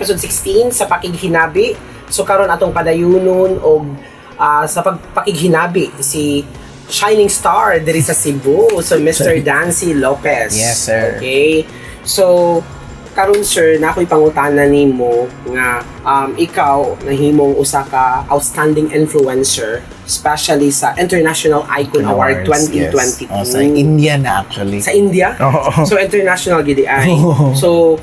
episode 16 sa Pakighinabi. So karon atong padayunon og ah, sa pagpakighinabi si shining star diri sa Cebu, so Mr. Dancy Lopez. Yes, sir. Okay. So karon sir, na ako'y pangutana nimo nga um, ikaw nahimong usa ka outstanding influencer especially sa International Icon Award Awards, 2022. Yes. Oh, sa India na actually. Sa India? Oo. So international gidi ay. Oo. So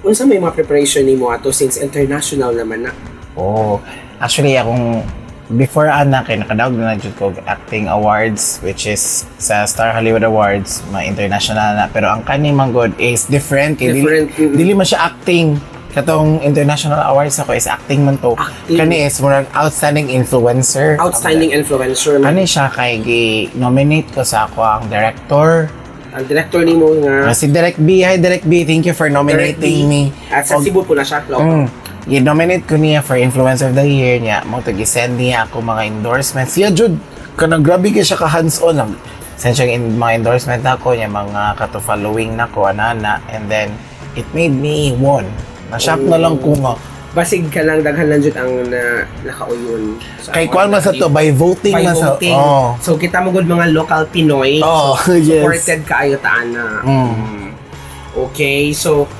unsa may mga preparation nimo ato since international naman na? Oh, actually akong before ana kay nakadawg na jud ko acting awards which is sa Star Hollywood Awards mga international na. Pero ang kani man god is different. Kay Different, dili, dili man siya acting. Katong international awards ako is acting man to. Acting. kani is murag outstanding influencer. Outstanding influencer man. kani siya kay gi-nominate ko sa ako ang director Ang director nimo nga Ah, si Direct B hi Direct B thank you for nominating me At sa Og- Cebu po na siya. Mm. I-nominate ko niya for Influencer of the Year niya. Mo to send niya ako mga endorsements. Siya jud kanang grabe ka siya ka hands-on lang. Send siya in mga endorsement ako niya mga kato following na ko anana and then it made me won. Na-shock na lang ko nga. Basig ka lang daghan lang jud ang na, nakauyon. sa Kay kuan man sa to by voting By man sa voting. oh. So kita mo gud mga local Pinoy. Oh, so, yes. supported kaayo taan na. Mm. Okay, so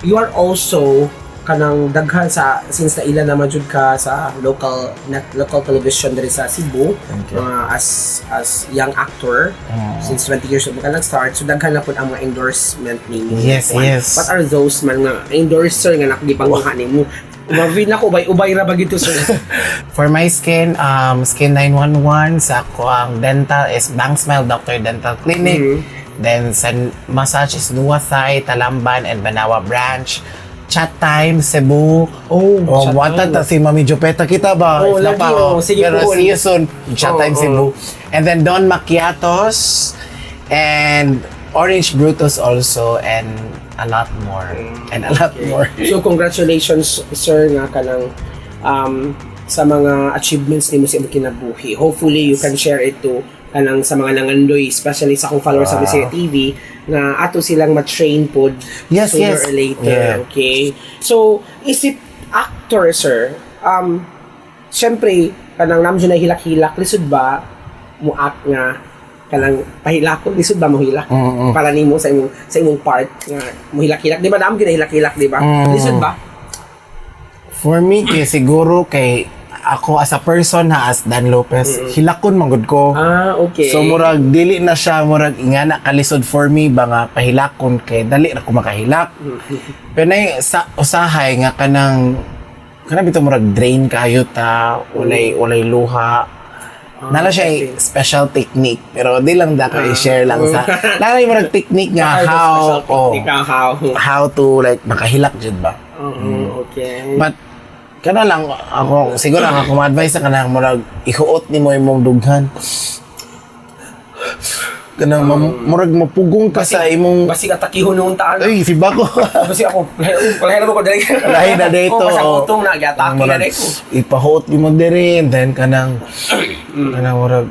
you are also kanang daghan sa since na ila naman jud ka sa local net, local television diri sa Cebu uh, as as young actor Mm. since 20 years old ka nag-start so daghan na pud ang mga endorsement nimo Yes, yes. what are those man nga endorser nga nakipanguha nimo Umabay na ko, ubay, ubay ra ba gito sir? For my skin, um, Skin 911, sa ako ang dental is Bang Smile Doctor Dental Clinic. Mhm. Then sa massage is Nuwasay, Talamban, and Banawa Branch. Chat Time, Cebu. Oh, Oh, Chat wanted Time. ta si Mami Jopeta kita ba? Oh, lagi, oh. Sige Pero po. see you soon. Chat Oh, Time, oh. Cebu. And then Don Macchiatos and Orange Brutus also and a lot more. And a lot Okay. more. So congratulations sir nga kanang um, sa mga achievements nimo sa imong kinabuhi. Hopefully you can share it to kanang sa mga nangandoy, especially sa akong followers sa Wow. Bisaya TV na ato silang ma-train pod Yes, sooner yes. or later. Yeah. Okay? So, is it actor, sir? Um, syempre, kanang nam na hilak-hilak, lisod ba mo act nga kanang pahilakon lisod ba mo hilak Mm, mm. para nimo sa imong sa imong part nga mo hilak-hilak di ba dam gid hilak-hilak di ba Mm. lisod ba For me, kay siguro kay ako as a person ha, as Dan Lopez, hilakon manggod ko. ah okay So murag dili na siya murag ingana kalisod for me ba nga pahilakon kay dali ra ko makahilak. Pero nay sa usahay nga kanang kanang bitaw murag drain kayo ta ulay ulay luha. Nala siya ay special technique pero di lang da ko Ah. i-share lang sa nala yung murag technique nga how oh, how how to like makahilak jud ba. Oo, okay But kana lang ako siguro ang ako ma-advise sa kanang murag ihuot nimo imong dughan. Kanang mam- murag mapugong ka sa imong basig atakihon nung taan ay si bako. basig ako lahi na ko dali Lahi na dito. oh sa utong na gyatake na dito Ipahuot nimo diri and then kanang kanang murag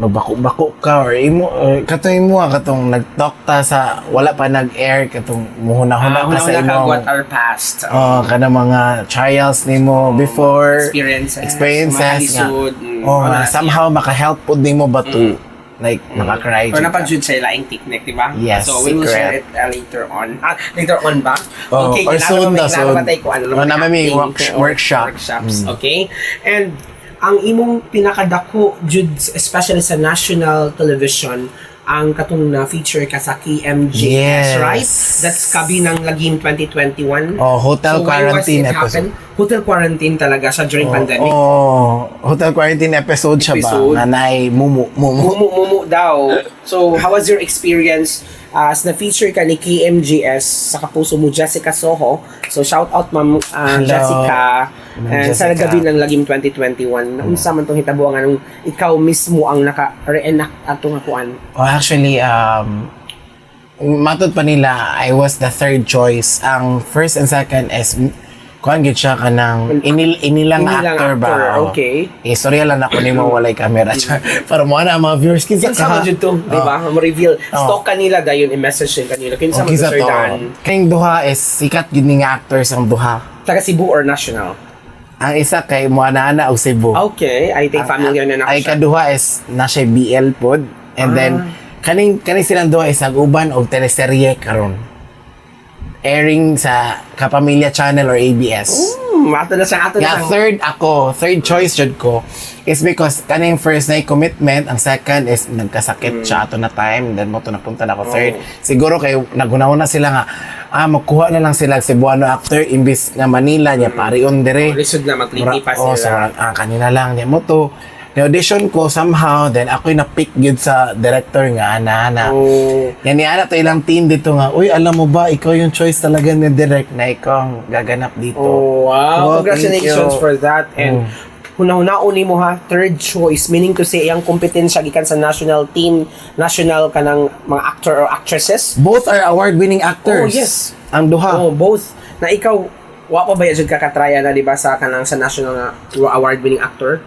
magbako-bako ka or imo or katong imo ah, katong nag-talk ta sa wala pa nag-air katong muhuna-huna ka sa imong what are past oh kana mga trials nimo Oh, before experiences experiences nga mm, oh wala. nga makahelp maka-help pud nimo ba to like makakry Or jud ka. napag-jud sa laing technique, di ba? Yes, So, we will secret. share it uh, later on. Ah, later on ba? Oh, or kailangan soon mo- na, soon. ano naman may or workshop. Workshops, Mm. okay? And ang imong pinakadako jud especially sa national television ang katong na feature ka sa KMJS, Yes. right? That's kabi ng Lagim 2021. Oh, hotel so, quarantine episode. happen? Hotel quarantine talaga siya during pandemic. Oh, hotel quarantine episode, siya Episode. ba? Nanay, mumu, mumu. Mumu, mumu daw. So, how was your experience uh, as na-feature ka ni KMGS sa kapuso mo, Jessica Soho? So, shout out, ma'am uh, Hello. Jessica. Ma'am And sa gabi ng Lagim 2021, unsa man tong hitabo nga nung ikaw mismo ang naka-reenact ato nga kuan. Oh, actually, um, matod pa nila, I was the third choice. Ang first and second is kuan gid siya kanang inil, inilang, Inilang actor, ba? actor, Oo. okay. Istorya lang ako ni mo walay camera char. Para mo na ang mga viewers kinsa Kinsa man ka. jud to, di ba? Mo reveal stalk kanila dayon i-message din kanila. Kinsa man Okay sa Sir. Dan? Kayong duha is sikat gid ni nga actors ang duha. Taga Cebu or national? Ang isa kay Moana og Cebu. Okay, I think familiar na nako Ay siya. kaduha is na siya BL pod. And then Ah. kaning kaning silang duha is uban og teleserye karon. Airing sa Kapamilya Channel or ABS. Hmm, ato na siya, ato na siya. third ako, third choice jud ko is because kaning first na commitment, ang second is nagkasakit siya ato na time, then mo to napunta na ako third. Siguro kay nagunahon na sila nga ah magkuha na lang sila si Cebuano actor imbis nga Manila niya parion dire. Lisod na matliti pa Oh, so, sila. ah, kanina lang niya mo to. Ni-audition ko somehow, then ako'y na-pick yun sa director nga, ana, ana. Oh. Yan ni Ana to ilang team dito nga, uy, alam mo ba, ikaw yung choice talaga ni direct na ikaw ang gaganap dito. Oh, wow. Oh, Congratulations for that. And hunahuna ni mo ha, third choice, meaning to say, ang kompetensya gikan sa national team, national ka ng mga actor or actresses. Both are award-winning Oh, actors. yes. Ang duha. Oh, both. Na ikaw, wa pa ba yung kakatrya na, di ba, sa kanang sa national na award-winning actor?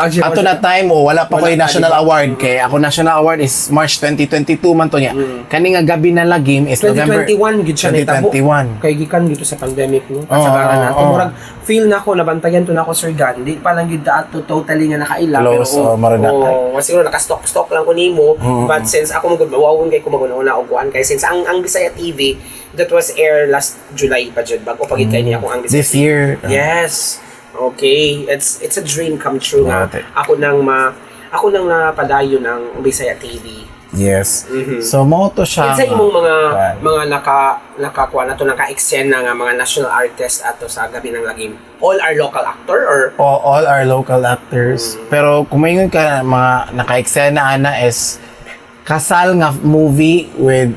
Ba Ato na time, oh, wala pa ko yung national di ba? award. Kaya ako national award is March 2022 man to niya. Kani nga gabi na lagim is November 2021 gid siya nitabo. 2021. Kay gikan dito sa pandemic no. Oo, Kasagaran oo, na. oo. Murag feel na ko nabantayan to na ako Sir Dan. Di pa lang gid ato totally nga nakaila Close, pero oo, maroon na. Oh, siguro naka-stock stock lang ko nimo. But since ako magud mawawon kay ko maguna og kuan kay since ang ang Bisaya TV that was air last July pa jud bago pagit kay niya akong ang Bisaya This year. uh, Yes. Okay, it's it's a dream come true nga. Ate. Ako nang ma ako nang napadayon ng Bisaya TV. Yes. Mhm. So, mo to siya. Kinsa imong mga Kuan. mga naka nakakuha na to naka-eksena nga mga national artist ato sa gabi ng lagim. All are local actor or all, all are local actors. Mm. Pero kung ka mga naka-eksena ana is kasal nga movie with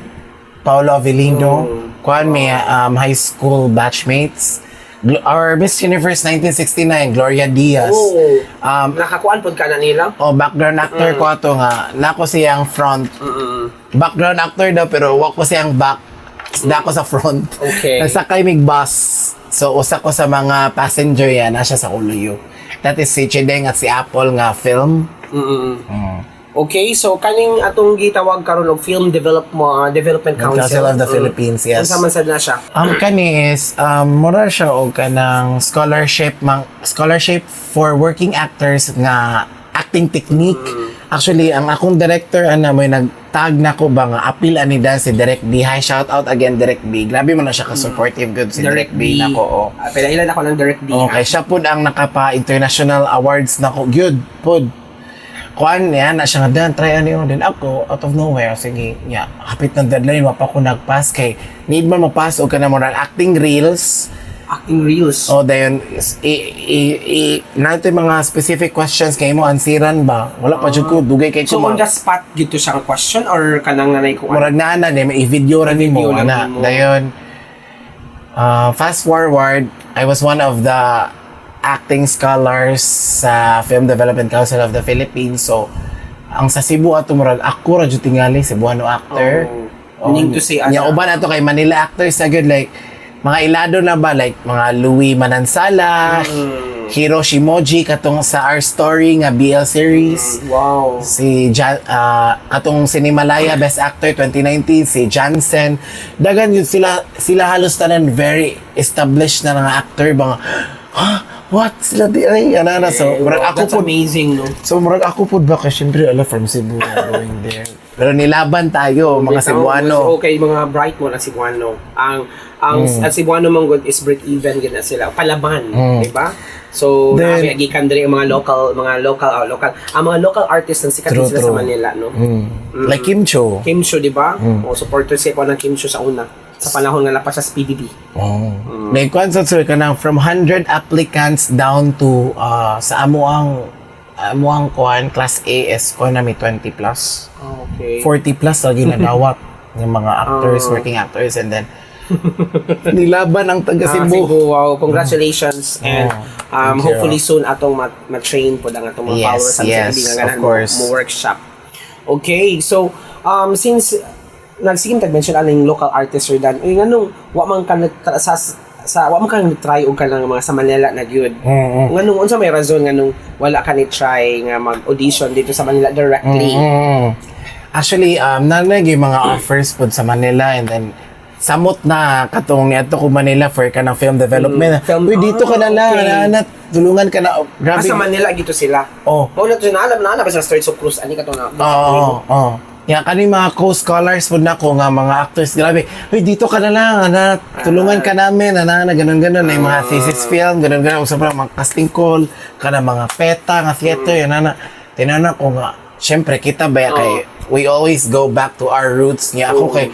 Paolo Avellino. Mm. Kuan may um, high school batchmates. Our Miss Universe 1969, Gloria Diaz. oh, Um, nakakuan pod ka na nila? oh, background actor ko ato nga. Nako siyang front. Mm. Background actor daw pero wa ko siyang back. Dako sa front. Okay. Nagsakay mig bus. So usa ko sa mga passenger yan siya sa Uluyo. That is si Chideng at si Apple nga film. Mm. Mm. Okay, so kaning atong gitawag karon og Film Develop uh, Development Council, Council of the Mm. Philippines, yes. Unsa man sad na siya? Ang kani is um mura siya og kanang scholarship mang scholarship for working actors nga acting technique. Actually, ang akong director ana may nagtag na ko ba nga appeal ani dan si Direct B. Hi, shout out again Direct B. Grabe man na siya ka supportive good si Direct, B nako. Oh. Ah, Pinailan ako ng Direct B. Okay, siya po ang nakapa international awards na ko. Good, pod. Kuan yan, na siya nga, Dan, try ano yun. Then ako, out of nowhere, sige, yeah, hapit ng deadline, wapa ko nagpass kay, need man mapass o ka na mo ng acting reels, Acting reels. o dayon, i, i, i, nato mga specific questions kay mo, ansiran ba? Wala pa jud ko, dugay kay So on the spot gito siyang question or kanang nanay ko? Murag na ana, may i-video ra ni mo, I-video lang ana. nimo. Dayon, uh, fast forward, I was one of the acting scholars sa Film Development Council of the Philippines. So, ang sa Cebu ato murag ako ra jud tingali Cebuano actor. Oh. Meaning to say, nya ana- uban ato kay Manila actors na good like mga ilado na ba like mga Louis Manansala, Mm. Hiro Shimoji katong sa Our Story nga BL series Wow. si Jan, ah, katong Sinimalaya Best Actor 2019 si Jansen dagan yun sila sila halos tanan very established na mga actor mga ha what sila di ay ana na so murag ako po amazing, no? so murag ako po ba kasi syempre ala from Cebu going there pero nilaban tayo mga Cebuano Okay, mga bright mo na Cebuano. Ang ang Mm. Cebuano man good is break even gina sila. Palaban, Mm. di ba? So, Then- Then, gikan diri ang mga local, mga local, oh, local, ang mga local artists ang sikat True, sila true. sa Manila, no? Mm. like Kim Cho Kim Cho, di ba? Mm. O, supporter siya ko ng Kim Cho sa una. Sa panahon nga lapas sa PBB. Oh. Like kwan sa sir kanang from 100 applicants down to uh, sa amo ang amo ang kwan class A is kwan na may 20 plus. Okay. 40 plus lagi nagawat ng mga actors, Oh. working actors and then nilaban ang taga Ah, Cebu. Cebu, wow, congratulations and Oh, um, thank you. hopefully soon atong mat- ma-train po lang atong mga Yes, yes, sa nga of ganan mo, course. mo workshop. Okay, so um since nagsigim tag mention aning local artist or dan, uy nganong wa man ka nagta- sa sa wa mo kang try og ka lang mga sa Manila na gyud. Mm-mm. Nganong unsa may rason nganong wala ka ni try nga mag-audition dito sa Manila directly? Mm. Actually, um, nanag yung mga offers po sa Manila and then samot na katong niadto ko Manila for ka ng film development. Mm, film- Uy, dito ka na Ah, lang, okay. nanat, tulungan ka na. Oh, Ah, grabe. sa Manila gito sila. Oh. Mao na to na alam na ba sa Straits of Cruz ani ka to na. Oo, oo. Yan, kani mga co-scholars po na ko nga mga actors, grabe, uy, dito ka na lang, ana, tulungan ka namin, ana, na ganun ganun, na yung mga thesis film, ganun ganun, sobrang mga casting call, kana mga peta, nga theater, yan, ana, tinana ko nga, syempre, kita ba, kay, we always go back to our roots, niya. Ako kay,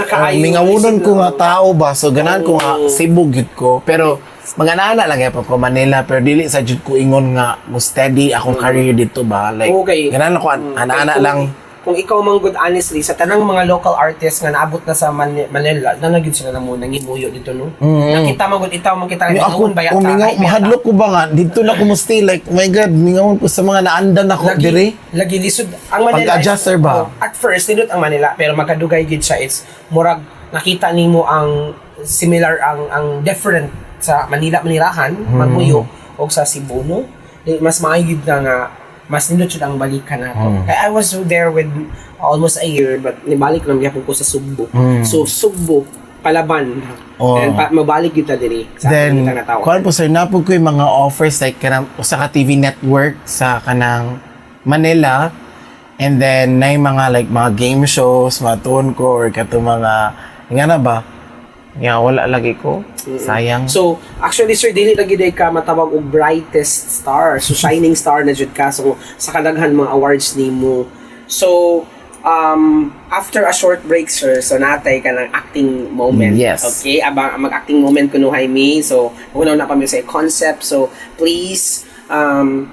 na mingawunon isip ko na- nga tao ba, so ganan ko nga, gyud ko, pero, mga nana lang yapon ko Manila pero dili sa jud ko ingon nga mo steady akong career dito ba like Okay. ganan ako Mm. ana-ana lang Kung ikaw man good honestly sa tanang mga local artists nga naabot na sa Man- Manila, na nagyud sila na mo nangimuyo dito no. Mm. Nakita man gud itaw man kita Yung ako, ba umingaw, mahadlok ko ba nga, dito na ko mo stay, like, my God, mingawon ko sa mga naandan ako, lagi, dire. lagi lisod ang Manila. Is- sir, ba? oh, at first nindot ang Manila pero magkadugay gid siya it's murag nakita nimo ang similar ang ang different sa Manila Manirahan, Hmm. Magmuyo o sa Cebu no. Di- Mas maayod na nga mas nindot ang balikan nato. Hmm. Kaya I was there with almost a year but nibalik lang gyapon ko sa Sugbo. Hmm. So Sugbo palaban. Oh. And pa, mabalik kita diri sa Then, akong natawa. kuhan po sir, napog ko mga offers like kanang usa ka TV network sa kanang Manila and then na mga like mga game shows, mga tuon ko or kato mga nga na ba? Nga wala lagi ko. Sayang. So, actually sir, dili lagi day ka matawag og brightest star. So, shining star na jud ka so sa kadaghan mga awards nimo. So, um after a short break sir, so natay ka ng acting moment. Yes. Okay, abang mag-acting moment kuno mi. So, una na kami sa concept. So, please um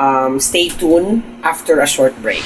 um stay tuned after a short break.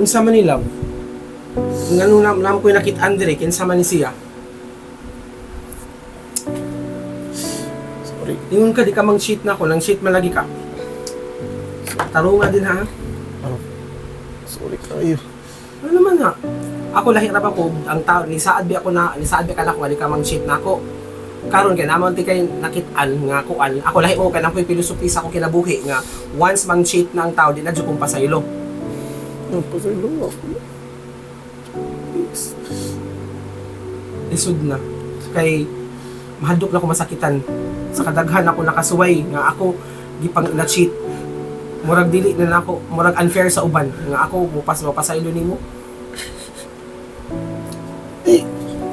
Unsa man ni love? Ngano nam nam ko nakit Andre kinsa man ni siya? Sorry. Ingon ka di ka mang cheat na ako, nang cheat man lagi ka. Tarunga din ha. Sorry kayo. Ano naman ha? Ako lahi ra ko ang tao ni saad bi ako na ni saad bi ka na ko nga di ka mang cheat na ako. Karon kay naman ti kay nakit-an nga kuan. Ako lahi mo kay nang filosofi sa ako kinabuhi nga once mang cheat na ang tao di na jud kong pasaylo. Napasalo ako. lisod na. Kay mahadlok na ako masakitan. Sa kadaghan ako nakasuway nga ako gipang na cheat. Murag dili na na ako, murag unfair sa uban nga ako mupas mapasaylo nimo. Eh,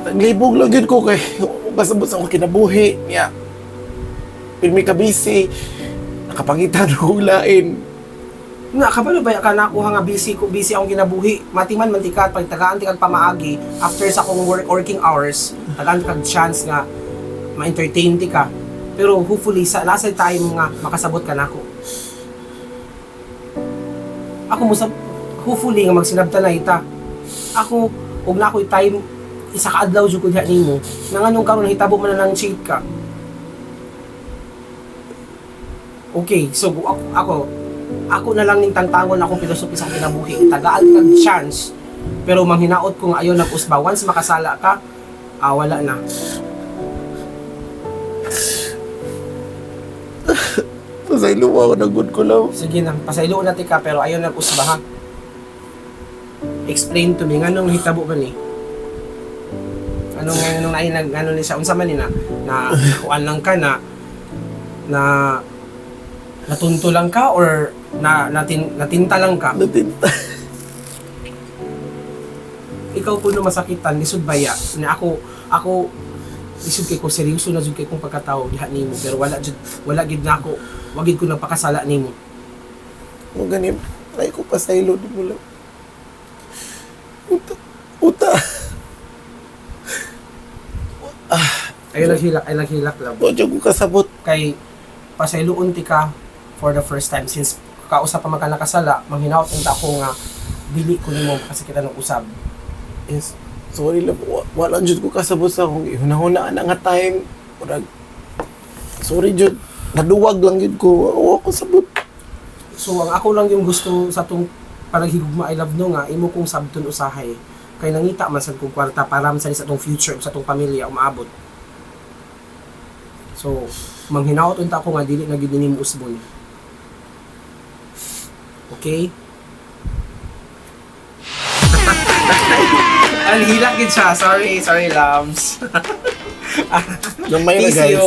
naglibog lang yun ko kay kasabot sa akong kinabuhi niya. Pilmi ka busy. Nakapangitan ko lain. Nga kabalo ba ka na ako nga busy ko busy akong ginabuhi. Matiman man tikat pag tagaan tikag pamaagi after sa akong work working hours, tagaan kag chance nga ma-entertain ti ka. Pero hopefully sa nasa time nga makasabot ka nako. Ako mo sa hopefully nga magsinabta na ita. Ako ug na ako'y time isa ka adlaw jud ko diha nimo. Nang anong karon hitabo man na ng cheat ka. Okay, so ako, ako ako na lang ning tangtangon akong pilosopi sa kinabuhi. Tagaan kag chance. Pero manghinaot ko nga ayon nag-usba. Once makasala ka, ah, wala na. Pasaylo ako, nagod ko lang. Sige na, pasaylo na ti ka, pero ayon nag-usba ha. Explain to me, nganong hitabo ba ni? Ano nga nung naay nag ano ni siya unsa man ni na na kuan lang ka na na natunto lang ka or na natin natinta lang ka Natinta. ikaw po no masakitan lisod baya na ako ako isod kay ko seryoso na jud kay kong pagkatao diha nimo pero wala jud wala gid na ako wagid ko nagpakasala nimo Mo ganin, try ko pa sa ilo di mo lang. Uta. Uta. ay naghilak ay naghilak lang Wa jud ko kasabot. kay pasayloon ti ka for the first time since kausap pa man ka nakasala manghinaot unta ako nga dili ko nimo kasi kita nang usab Yes. Sorry lang. Wa, wala jud ko kasabot sa akong ihunahunaan na nga time. Murag, sorry jud. Naduwag lang jud ko. Wa ko sabot. So ang ako lang yung gusto sa tong panaghigugma I love no nga imo kong sabton usahay kay nangita man sad kong kwarta para man sa sa tong future sa tong pamilya umaabot. So manghinaot unta ako nga dili na gid nimo usbon. Okay? Ang hilak gid siya. Sorry, sorry loves. Yung may na guys.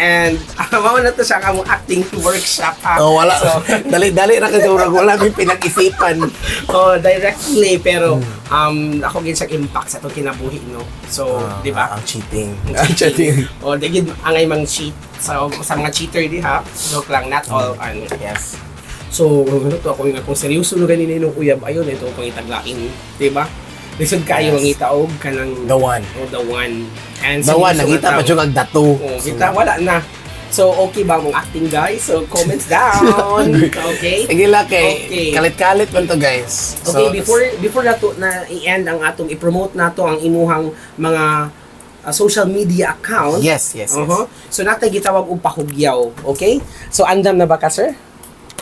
And uh, na to siya among acting workshop ha. Oh, wala. So, Dali-dali na kasi murag wala may pinag-isipan. oh, directly pero um ako gid sa impact sa to kinabuhi no. So, Ah, di ba? Ang cheating. Ang cheating. Oh, di gid angay mang cheat sa sa mga cheater di ha. Joke lang, not all ano. Yes. So, ano to ako nga kung seryoso no ganin nung uyab ayon ito kung itaglain, di ba? Lisod kayo ang Yes. itaog kanang The one. oh, the one. And The one, seryoso nakita pa siya kag dato. Oh, kita wala na. So, okay ba mong acting guys? So, comments down. Okay? Sige lang kay Okay. kalit-kalit man to guys. Okay, So, before before nato na i-end ang atong i-promote nato ang imuhang mga uh, social media account. Yes, yes, yes. Uh-huh. So natay gitawag og pahugyaw, okay? So andam na ba ka, sir?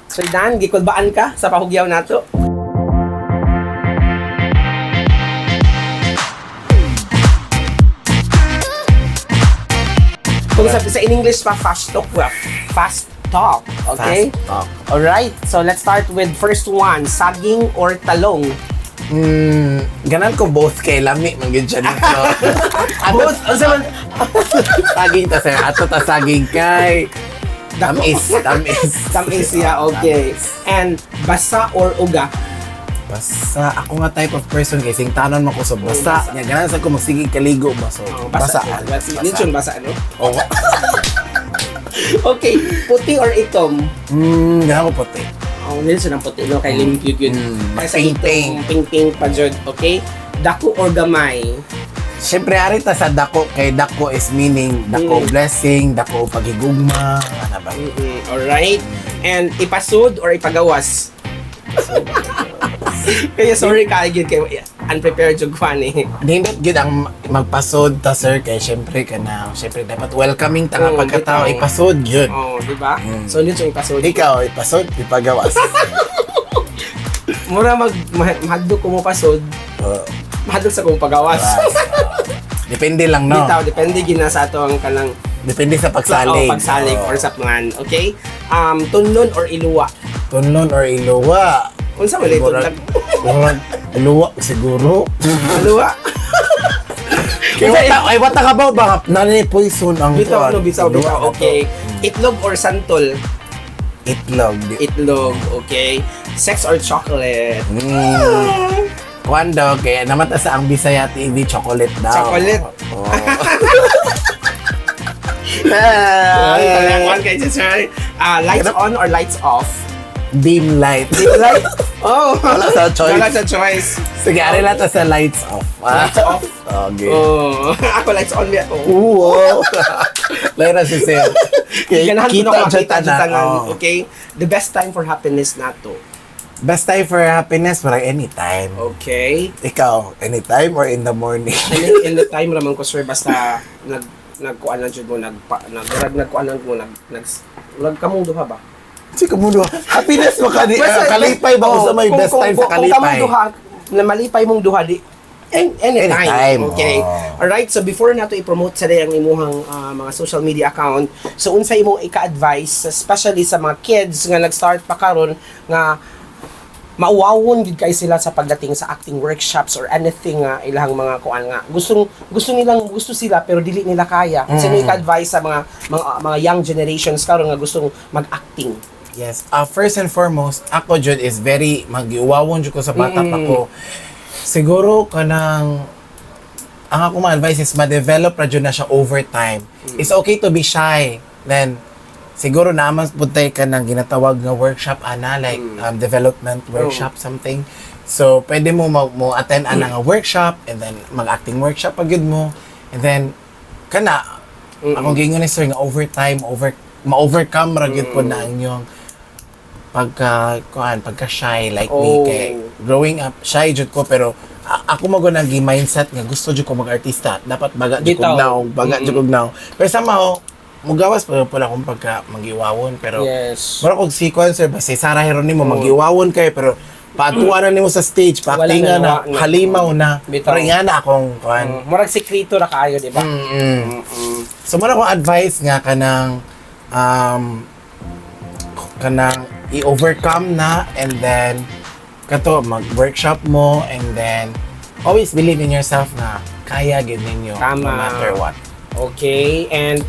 Sir Dan, gikulbaan ka sa pahugyaw nato? Kung sa, sa in English pa, fast talk, well, fast talk, okay? Fast talk. Alright, so let's start with first one, saging or talong? Mm, ganan ko both kay lami man gyud siya dito. Both, ano sa man? saging ta sir, ato ta saging kay tamis, tamis. Tamis siya, okay. And basa or uga? Basta ako nga type of person kay sing tanon mo ko sa basa. basa. Nya ganan sa ko magsige kaligo ba so. Oh, basa. basa. Basa. Basa. basa, ano? Oh. Okay, puti or itom? Mm, ganan ko puti. Oh, nilso ng puti, no? Kay Mm. limpyo yun. Mm, Kaya sa itom, ping-ping pa dyan, okay? Dako or gamay? Siyempre, ari ta sa dako, kay dako is meaning dako Mm. blessing, dako paghigugma, ano ba? Mm-mm. Alright. And ipasud or ipagawas? Kaya sorry ka again kay unprepared yung kwan eh. Nindot gid ang magpasod ta sir kay syempre kana syempre dapat welcoming ta nga Oo, pagkatao ipasod yun. Oh, di ba? Mm. So, nito yung ipasud. Ikaw ipasod ipagawas. Mura mag ma- mahadlok ko mo pasod, Uh, mahadlok sa kong pagawas. Depende lang no. Bitaw, depende gina sa ato ang kanang Depende sa pagsalig. Oh, pagsalig Oo. or sa plan. Okay? Um, tunlon or iluwa? Tunlon or iluwa. Unsa man ito? Iluwa siguro. Iluwa? Kay wata ay wata ka ba ba nani poison ang Bitaw, no, bitaw, bitaw. Okay. Itlog or santol? Itlog. Itlog, okay. Sex or chocolate? Mm. Kuando, kaya naman sa ang Bisaya TV, chocolate daw. Chocolate. Oh. Talagang kay sir. Ah, lights on or lights off? Dim light. Dim light? Oh. Wala sa choice. Wala sa choice. Sige, ari lang sa lights off. Ah. Lights off? Okay. Oh. Ako lights on niya. Oh. Oo. Layra si Sir. Ganahan ko na kita dyan tanan. Oh. Okay? The best time for happiness na to. Best time for happiness, parang anytime. Okay? Ikaw, anytime or in the morning? Then, in the time raman ko sir basta nag nagkuan lang jud mo nagpa nag nag nagkuan lang mo nag nag nag kamong duha ba? Sige mo Happiness mo ka di. Basta- ah, kalipay ba oh, kung sa may kung- best kung- time sa kung- Kung kalipay? duha na malipay mong duha di an- anytime. Anytime, Okay. oh. Alright, so before nato i-promote sa ang imuhang ah, mga social media account, so unsa imong ika-advise especially sa mga kids nga nag-start pa karon nga mauwawon gid kay sila sa pagdating sa acting workshops or anything nga ilahang mga kuan nga gustong gusto nilang gusto sila pero dili nila kaya mm. sino ika-advise sa mga mga mga young generations karon nga gustong mag-acting Yes. Uh, first and foremost, ako jud is very magiuwawon jud ko sa bata pa Mm. ko. Siguro kanang ang ako mga advice is ma-develop ra jud na siya over time. It's okay to be shy. Then siguro naman puntay ka ng ginatawag nga workshop ana like um, development workshop something. So pwede mo mo, mo attend ana nga workshop and then mag-acting workshop pag yun mo. And then kana akong gingon ni sir nga overtime over ma-overcome ra gyud po na ang inyong pagka kuan pagka shy like me. Oh. kay growing up shy jud ko pero a- ako mo na gi mindset nga gusto jud ko mag-artista. Dapat baga jud ko now baga jud ko now pero somehow mugawas pa pala akong pagka magiwawon pero Yes. Mura kog sequencer ba si Sarah Heronimo magiwawon kay pero paatuan na nimo sa stage paaktingan Wala na, na, halimaw na pero yan na akong kuan Mm, Murag sekreto ra kaayo, di ba? Mm-mm. Mm-mm. So muna akong advice nga kanang um kanang i-overcome na and then kato mag-workshop mo and then always believe in yourself na kaya gid ninyo no matter what. Okay, and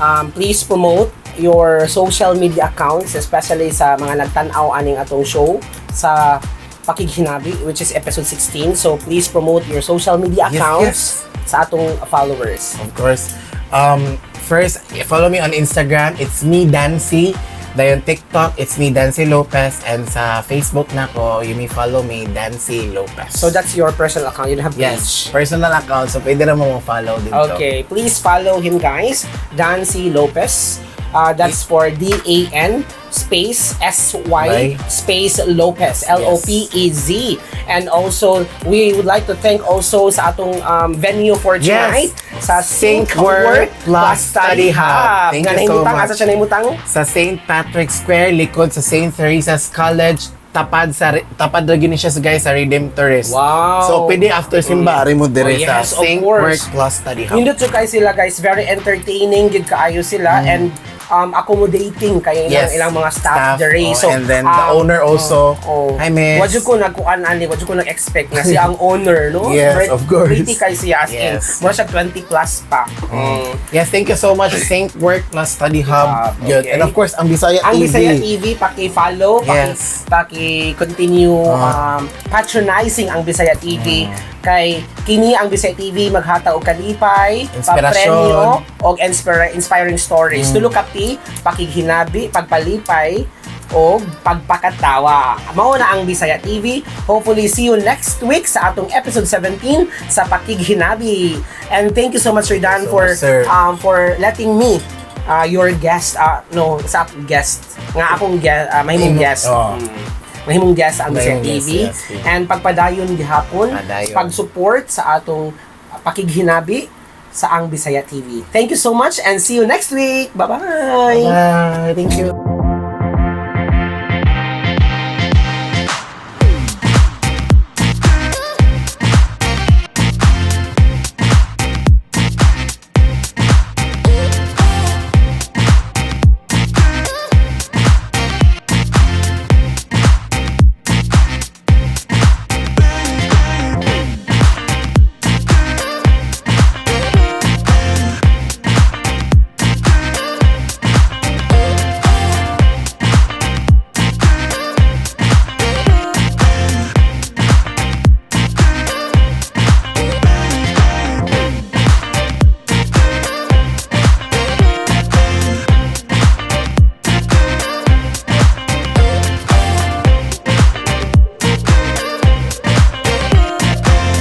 um, please promote your social media accounts, especially sa mga nagtanaw aning atong show sa Pakighinabi, which is episode 16. So please promote your social media Yes, accounts sa atong followers. Of course. Um first follow me on Instagram. It's me Dancy. Dayon TikTok, it's me Dancy Lopez and sa Facebook na ko, you may follow me Dancy Lopez. So that's your personal account. You don't have yes, page. personal account so pwede na mo follow dito. Okay, please follow him guys. Dancy Lopez. Uh, that's for D-A-N space S-Y space Lopez. L-O-P-E-Z. And also, we would like to thank also sa atong um, venue for Yes. tonight sa Sync Sync Work Plus Study Hub. Thank Nga you so much. asa siya sa St. Patrick's Square likod sa St. Teresa's College tapad sa tapad ra gini siya sa guys sa Redemptorist. Wow. So pwede after simba ari mo dire Oh, sa yes. Work Plus Study Hub. Nindot so kay sila guys, very entertaining gid kaayo sila and um, accommodating kay ilang, Mm. Yes. ilang mga staff, Staff, there oh, so and then the um, owner also. oh, Hi, miss. Wadyo ko nagkuan ani, wadyo ko nag-expect na siya ang owner, no? Yes, Very of course. Pretty kay siya as in. Yes. Mura siya 20 plus pa. Mm. Yes, thank you so much St. Work Plus Study Hub. Good. okay. And of course, ang Bisaya Ang TV. Bisaya TV, paki-follow, paki, Yes. paki-continue Ah. um, patronizing ang Bisaya TV. Mm. Kay kini ang Bisaya TV maghata og kalipay, Inspirasyon. papremyo og inspira- inspiring stories. Mm. Tulo kapi, pakighinabi, pagpalipay o pagpakatawa. Mao na ang Bisaya TV. Hopefully see you next week sa atong episode 17 sa Pakighinabi. And thank you so much Sir Dan So for much, sir. um for letting me uh, your guest uh, no sa guest nga akong guest uh, mahimong Imo- guest oh. Mm. mahimong guest ang Bisaya TV yes, yes. and pagpadayon gihapon pag-support sa atong pakighinabi sa ang Bisaya TV. Thank you so much and see you next week. Bye-bye. Bye. Thank you.